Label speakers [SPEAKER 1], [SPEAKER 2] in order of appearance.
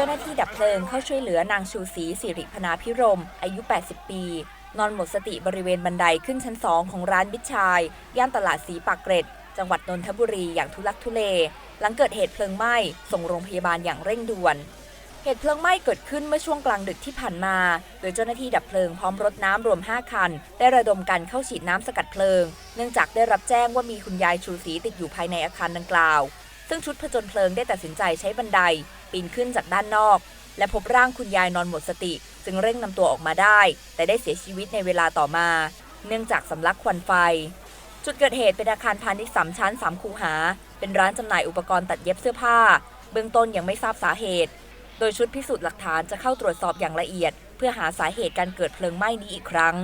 [SPEAKER 1] จ้าหน้าที่ดับเพลิงเข้าช่วยเหลือนางชูศรีสิริพนาพิรม อายุ 80 ปี นอนหมดสติบริเวณบันไดขึ้นชั้น2ของร้านบิชชาย ย่านตลาดสีปากเกร็ด จังหวัดนนทบุรีอย่างทุลักทุเล หลังเกิดเหตุเพลิงไหม้ส่งโรงพยาบาลอย่างเร่งด่วน เหตุเพลิงไหม้เกิดขึ้นเมื่อช่วงกลางดึกที่ผ่านมา โดยเจ้าหน้าที่ดับเพลิงพร้อมรถน้ำรวม 5 คัน ได้ระดมกันเข้าฉีดน้ำสกัดเพลิง เนื่องจากได้รับแจ้งว่ามีคุณยายชูศรีติดอยู่ภายในอาคารดังกล่าว ซึ่งชุดผจญเพลิงได้ตัดสินใจใช้บันได ปีนขึ้นจากด้านนอก และพบร่างคุณยายนอนหมดสติ จึงเร่งนำตัวออกมาได้ แต่ได้เสียชีวิตในเวลาต่อมา เนื่องจากสำลักควันไฟ จุดเกิดเหตุเป็นอาคารพาณิชย์สามชั้นสามคูหา เป็นร้านจำหน่ายอุปกรณ์ตัดเย็บเสื้อผ้า เบื้องต้นยังไม่ทราบสาเหตุ โดยชุดพิสูจน์หลักฐานจะเข้าตรวจสอบอย่างละเอียด เพื่อหาสาเหตุการเกิดเพลิงไหม้นี้อีกครั้ง